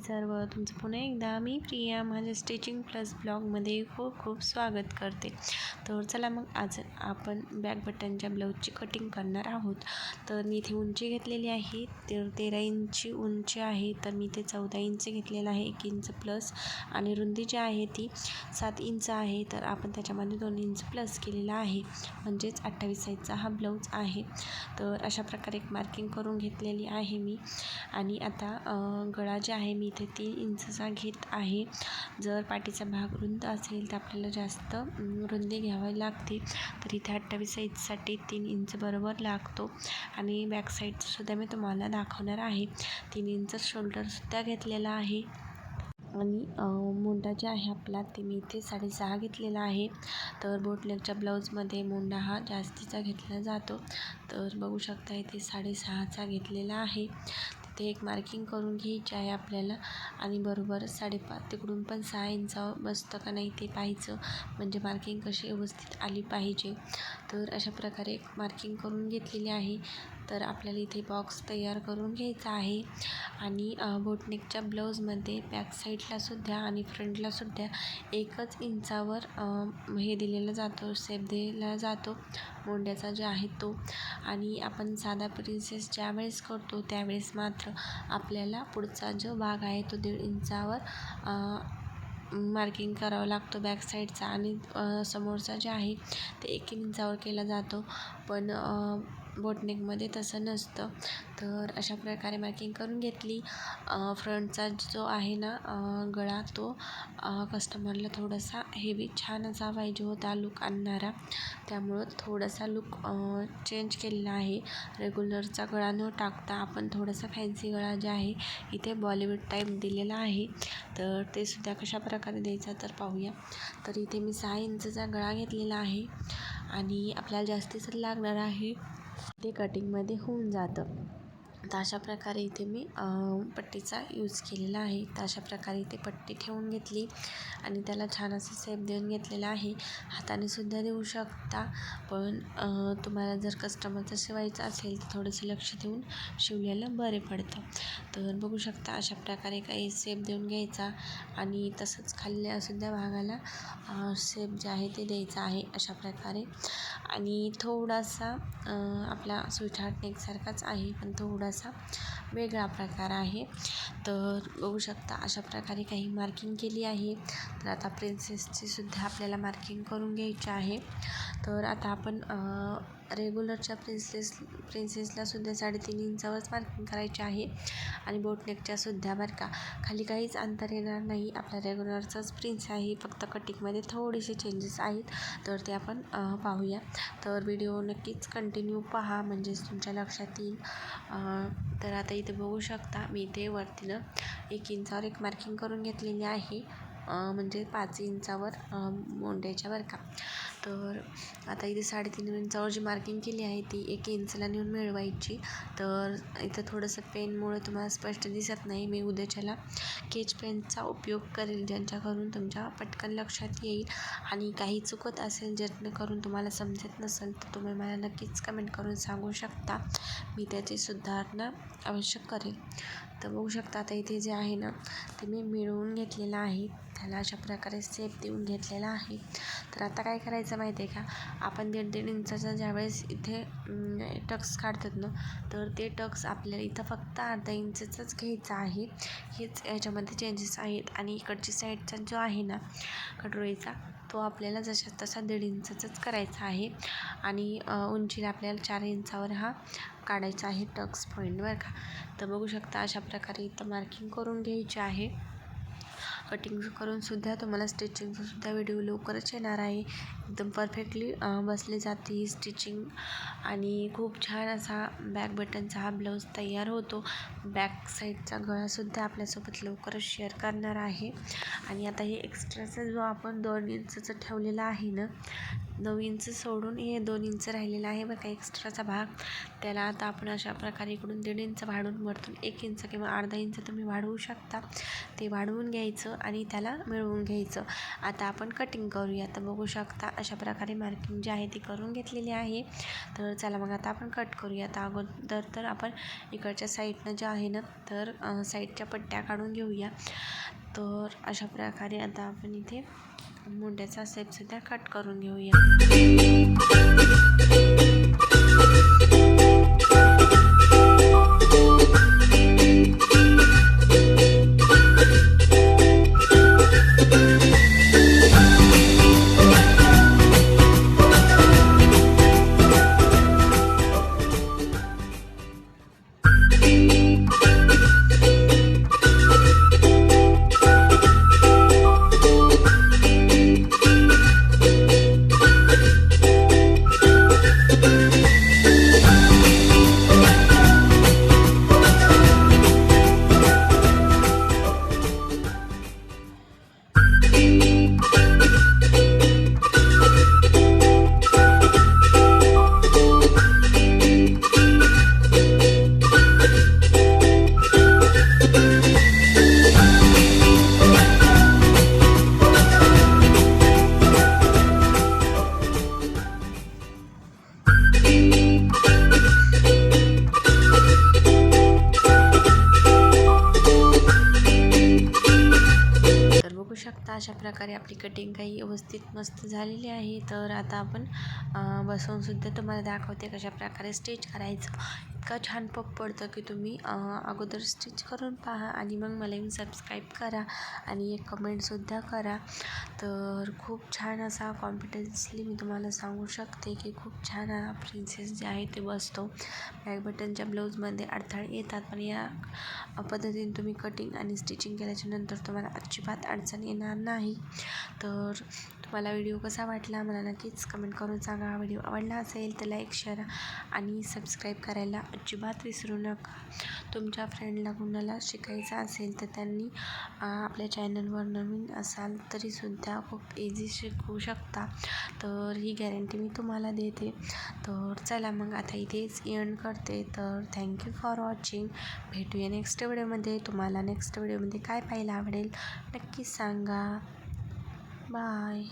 सर्व. तुमचं पुन्हा एकदा मी प्रिया माझ्या स्टिचिंग प्लस ब्लॉगमध्ये खूप खूप स्वागत करते. तर चला मग आज आपण बॅक बटनच्या ब्लाऊजची कटिंग करणार आहोत. तर मी इथे उंची घेतलेली आहे. तर तेरा इंची उंची आहे. तर मी इथे चौदा इंच घेतलेलं आहे एक इंच प्लस आणि रुंदी जी आहे ती सात इंच आहे. तर आपण त्याच्यामध्ये दोन इंच प्लस केलेला आहे. म्हणजेच अठ्ठावीस साईजचा हा ब्लाऊज आहे. तर अशा प्रकारे एक मार्किंग करून घेतलेली आहे मी. आणि आता गळा जे आहे मी इथे तीन इंचचा घेत आहे. जर पाठीचा भाग रुंद असेल तर आपल्याला जास्त रुंदी घ्यावी लागते. तर इथे अठ्ठावीस साईजसाठी तीन इंच बरोबर लागतो. आणि बॅक साईडसुद्धा मी तुम्हाला दाखवणार आहे. तीन इंच शोल्डरसुद्धा घेतलेला आहे. आणि मोंडा जे आहे आपला ते मी इथे साडेसहा घेतलेला आहे. तर बोटलेकच्या ब्लाऊजमध्ये मोंडा हा जास्तीचा घेतला जातो. तर बघू शकता इथे साडेसहाचा घेतलेला आहे. तिथे एक मार्किंग करून घ्यायची आहे आपल्याला. आणि बरोबर साडेपाच तिकडून पण सहा इंचावर बसतं का नाही ते पाहायचं. म्हणजे मार्किंग कशी व्यवस्थित आली पाहिजे. तर अशा प्रकारे एक मार्किंग करून घेतलेली आहे. तर आपल्याला इथे बॉक्स तयार करून घ्यायचा आहे. आणि बोटनेकच्या ब्लाऊजमध्ये बॅक साईडलासुद्धा आणि फ्रंटलासुद्धा एकच इंचावर हे दिलेला जातो सेप दिलेला जातो मोंड्याचा जो आहे तो. आणि आपण साधा प्रिन्सेस ज्यावेळेस करतो त्यावेळेस मात्र आपल्याला पुढचा जो भाग आहे तो दीड इंचावर मार्किंग करावा लागतो बॅक साईडचा. आणि समोरचा जे आहे ते एक इंचावर केला जातो. पण बोटनेकमध्ये तसं नसतं. तर अशा प्रकारे मार्किंग करून घेतली. फ्रंटचा जो आहे ना गळा तो कस्टमरला थोडासा हेवी छान असा पाहिजे होता लुक आणणारा. त्यामुळं थोडासा लुक चेंज केलेला आहे. रेग्युलरचा गळा न टाकता आपण थोडासा फॅन्सी गळा जे आहे इथे बॉलिवूड टाईप दिलेला आहे. तर ते सुद्धा कशा प्रकारे द्यायचा तर पाहूया. तर इथे मी सहा इंचचा गळा घेतलेला आहे. आणि आपल्याला जास्तीच लागणार आहे ते कटिंगमध्ये होऊन जातं. तर अशा प्रकारे इथे मी पट्टीचा यूज केलेला आहे. तर अशा प्रकारे इथे पट्टी ठेवून घेतली आणि त्याला छान असं सेप देऊन घेतलेला आहे. हाताने सुद्धा देऊ शकता पण तुम्हाला जर कस्टमरचं शिवायचं असेल तर थोडंसं लक्ष देऊन शिवलेलं बरे पडतं. तर बघू शकता अशा प्रकारे काही सेप देऊन घ्यायचा आणि तसंच खाल्ल्या सुद्धा भागाला सेप जे आहे ते द्यायचं आहे अशा प्रकारे. आणि थोडासा आपला स्वीटहार्ट नेकसारखाच आहे पण थोडा थोडासा वेगळा प्रकार आहे. तर बघू शकता अशा प्रकारे काही मार्किंग केली आहे. तर आता प्रिन्सेसची सुद्धा आपल्याला मार्किंग करून घ्यायची आहे. तर आता आपण रेग्युलरच्या प्रिन्सेस प्रिन्सेसला सुद्धा साडेतीन इंचावरच मार्किंग करायची आहे. आणि बोटनेकच्या सुद्धा बरं का. खाली काहीच अंतर येणार नाही. आपल्या रेग्युलरचाच प्रिन्स आहे. फक्त कटिंगमध्ये थोडेसे चेंजेस आहेत. तर ते आपण पाहूया. तर व्हिडिओ नक्कीच कंटिन्यू पहा. म्हणजेच तुमच्या लक्षात येईल. तर आता इथे बघू शकता. मी इथे वरतीनं एक इंचावर एक मार्किंग करून घेतलेली आहे. म्हणजे पाच इंचावर मोंड्याच्या बरं का. तर आता इथे साडेतीन इंचावर जी मार्किंग केली आहे ती एक इंचला नेऊन मिळवायची. तर इथं थोडंसं पेनमुळे तुम्हाला स्पष्ट दिसत नाही. मी उद्याच्याला केच पेनचा उपयोग करेल ज्यांच्याकडून तुमच्या पटकन लक्षात येईल आणि काही चुकत असेल करून तुम्हाला समजत नसेल तर तुम्ही मला नक्कीच कमेंट करून सांगू शकता. मी त्याची सुधारणा आवश्यक करेल तर बघू शकता आता इथे जे आहे ना ते मी मिळवून घेतलेलं आहे. त्याला अशा प्रकारे सेप देऊन घेतलेला आहे. तर आता काय करायचं? माहिती आहे का? आपण दीड दीड इंचाचा ज्यावेळेस इथे टक्स काढतात ना तर ते टक्स आपल्याला इथं फक्त अर्धा इंचचाच घ्यायचा आहे. हेच याच्यामध्ये चेंजेस आहेत. आणि इकडची साईडचा जो आहे ना कटोरीचा तो आपल्याला जशा तसा दीड इंचाचाच करायचा आहे. आणि उंचीला आपल्याला चार इंचावर हा काढायचा आहे टक्स पॉईंट बरं का? तर बघू शकता अशा प्रकारे इथं मार्किंग करून घ्यायची आहे. कटिंग करून सुद्धा तुम्हाला स्टिचिंगचा सुद्धा व्हिडिओ लवकरच येणार आहे. एकदम परफेक्टली बसले जाते ही स्टिचिंग आणि खूप छान असा बॅक बटनचा हा ब्लाऊज तयार होतो. बॅक साईडचा गळासुद्धा आपल्यासोबत लवकरच शेअर करणार आहे. आणि आता हे एक्स्ट्राचा जो आपण दोन इंचचं ठेवलेला आहे ना नऊ इंच सोडून हे दोन इंच राहिलेलं आहे. बघा एक्स्ट्राचा भाग. त्याला आता आपण अशा प्रकारे इकडून दीड इंच वाढवून वरतून एक इंच किंवा अर्धा इंच तुम्ही वाढवू शकता. ते वाढवून घ्यायचं आणि त्याला मिळवून घ्यायचं. आता आपण कटिंग करूया. तर बघू शकता अशा प्रकारे मार्किंग जी आहे ती करून घेतलेली आहे. तर चला मग आता आपण कट करूया. आता अगोदर तर आपण इकडच्या साईडनं जे आहे ना तर साईडच्या पट्ट्या काढून घेऊया. तर अशा प्रकारे आता आपण इथे मुंड्याचा सेपसुद्धा कट करून घेऊया. अशा प्रकारे आपली कटिंग काही व्यवस्थित मस्त झालेली आहे. तर आता आपण बसवूनसुद्धा तुम्हाला दाखवते कशा प्रकारे स्टिच करायचं. इतका छान पप पडतं की तुम्ही अगोदर स्टिच करून पहा आणि मग मला येऊन सबस्क्राईब करा आणि एक कमेंटसुद्धा करा. तर खूप छान असा कॉन्फिडन्सली मी तुम्हाला सांगू शकते की खूप छान हा प्रिन्सेस जे आहे ते बसतो. बॅक बटनच्या ब्लाऊजमध्ये अडथळे येतात पण या पद्धतीने तुम्ही कटिंग आणि स्टिचिंग केल्याच्यानंतर तुम्हाला अजिबात अडचण येणार नाही. तर मला व्हिडिओ कसा वाटला मला नक्कीच कमेंट करून सांगा. हा व्हिडिओ आवडला असेल तर लाईक शेअर आणि सबस्क्राईब करायला अजिबात विसरू नका. तुमच्या फ्रेंडला कुणाला शिकायचं असेल तर त्यांनी आपल्या चॅनलवर नवीन असाल तरीसुद्धा खूप इझी शिकू शकता. तर ही गॅरंटी मी तुम्हाला देते. तर चला मग आता इथेच एंड करते. तर थँक्यू फॉर वॉचिंग भेटूया नेक्स्ट व्हिडिओमध्ये तुम्हाला नेक्स्ट व्हिडिओमध्ये काय पाहायला आवडेल नक्कीच सांगा. Bye.